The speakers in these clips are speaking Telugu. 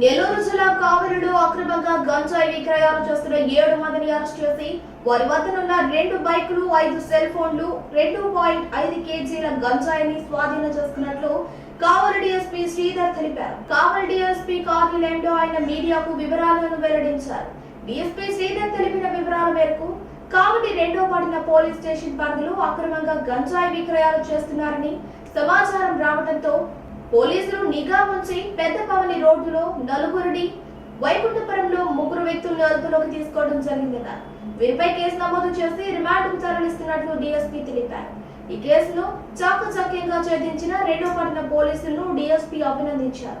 నెల్లూరు జిల్లా కావలిలో అక్రమంగా గంజాయి విక్రయాలు చేస్తున్న ఏడు మందిని అరెస్ట్ చేసి వారి వద్దనున్న రెండు బైకులు ఐదు సెల్ ఫోన్లు రెండు పాయింట్ ఐదు కేజీల గంజాయిని స్వాధీనం చేసుకున్నట్లు కావలి డిఎస్పీ శ్రీధర్ తెలిపారు. కావలి డిఎస్పీ కార్యాలయంలో ఆయన మీడియాకు వివరాలను వెల్లడించారు. డిఎస్పీ శ్రీధర్ తెలిపిన వివరాల మేరకు కావలి రెండో పడిన పోలీస్ స్టేషన్ పరిధిలో అక్రమంగా గంజాయి విక్రయాలు చేస్తున్నారని సమాచారం రావడంతో పోలీసులు నిఘా ఉంచి పెద్దపవని రోడ్డులో నలుగురిని వైకుంఠపురంలో ముగ్గురు వ్యక్తులను అదుపులోకి తీసుకోవడం జరిగిందన్నారు వీరిపై కేసు నమోదు చేసి రిమాండ్ తరలిస్తున్నట్లు డిఎస్పీ తెలిపారు. ఈ కేసును చాకచక్యంగా ఛేదించిన రెండో పట్టణ పోలీసులను డిఎస్పీ అభినందించారు.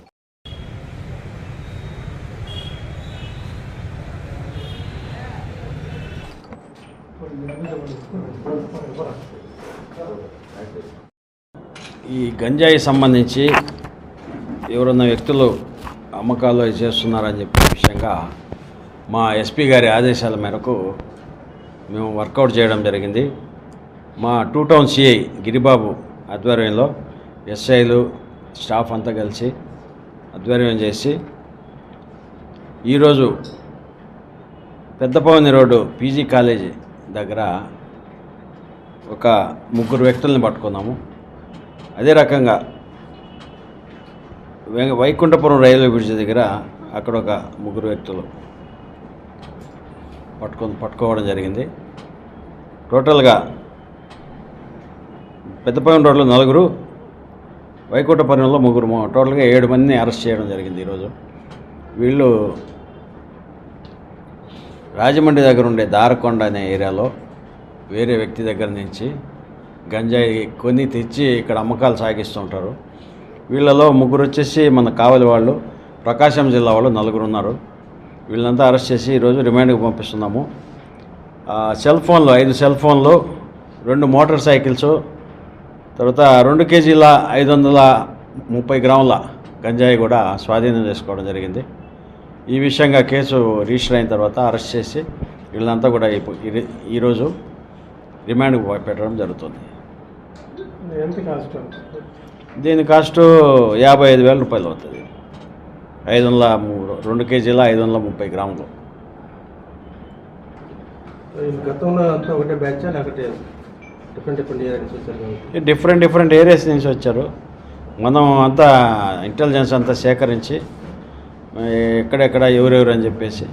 ఈ గంజాయి సంబంధించి ఎవరన్నా వ్యక్తులు అమ్మకాలు చేస్తున్నారని చెప్పే విషయంగా మా ఎస్పీ గారి ఆదేశాల మేరకు మేము వర్కౌట్ చేయడం జరిగింది. మా టూ టౌన్ సిఐ గిరిబాబు ఆధ్వర్యంలో ఎస్ఐలు స్టాఫ్ అంతా కలిసి ఆధ్వర్యం చేసి ఈరోజు పెద్దపవని రోడ్డు పీజీ కాలేజీ దగ్గర ఒక ముగ్గురు వ్యక్తుల్ని పట్టుకున్నాము. అదే రకంగా వైకుంఠపురం రైల్వే బ్రిడ్జ్ దగ్గర అక్కడ ఒక ముగ్గురు వ్యక్తులు పట్టుకొని పట్టుకోవడం జరిగింది. టోటల్గా పెద్దపల్లి రోడ్లో నలుగురు వైకుంఠపురంలో ముగ్గురు టోటల్గా ఏడు మందిని అరెస్ట్ చేయడం జరిగింది ఈరోజు. వీళ్ళు రాజమండ్రి దగ్గర ఉండే దారకొండ అనే ఏరియాలో వేరే వ్యక్తి దగ్గర నుంచి గంజాయి కొని తెచ్చి ఇక్కడ అమ్మకాలు సాగిస్తుంటారు వీళ్ళలో ముగ్గురు వచ్చేసి మన కావలి వాళ్ళు ప్రకాశం జిల్లా వాళ్ళు నలుగురు ఉన్నారు. వీళ్ళంతా అరెస్ట్ చేసి ఈరోజు రిమాండ్కి పంపిస్తున్నాము. ఆ, సెల్ ఫోన్లు ఐదు సెల్ ఫోన్లు రెండు మోటార్ సైకిల్స్ తర్వాత రెండు కేజీల ఐదు వందల ముప్పై గ్రాముల గంజాయి కూడా స్వాధీనం చేసుకోవడం జరిగింది. ఈ విషయంగా కేసు రిజిస్టర్ అయిన తర్వాత అరెస్ట్ చేసి వీళ్ళంతా కూడా ఈరోజు రిమాండ్కి పెట్టడం జరుగుతుంది. దీని కాస్ట్ యాభై ఐదు వేల రూపాయలు అవుతుంది. ఐదు వందల రెండు కేజీల ఐదు వందల ముప్పై గ్రాములు. డిఫరెంట్ డిఫరెంట్ ఏరియాస్ నుంచి వచ్చారు. మనం అంతా ఇంటెలిజెన్స్ అంతా సేకరించి ఎక్కడెక్కడ ఎవరెవరు అని చెప్పేసి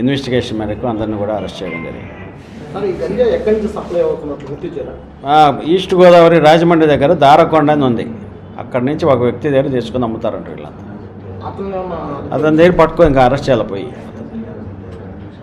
ఇన్వెస్టిగేషన్ మేరకు అందరిని కూడా అరెస్ట్ చేయడం జరిగింది. ఈస్ట్ గోదావరి రాజమండ్రి దగ్గర దారకొండ అని ఉంది. అక్కడి నుంచి ఒక వ్యక్తి దగ్గర తీసుకుని అమ్ముతారంట వీళ్ళంతా. అతని దగ్గర పట్టుకో ఇంకా అరెస్ట్ చేయాలి పోయి.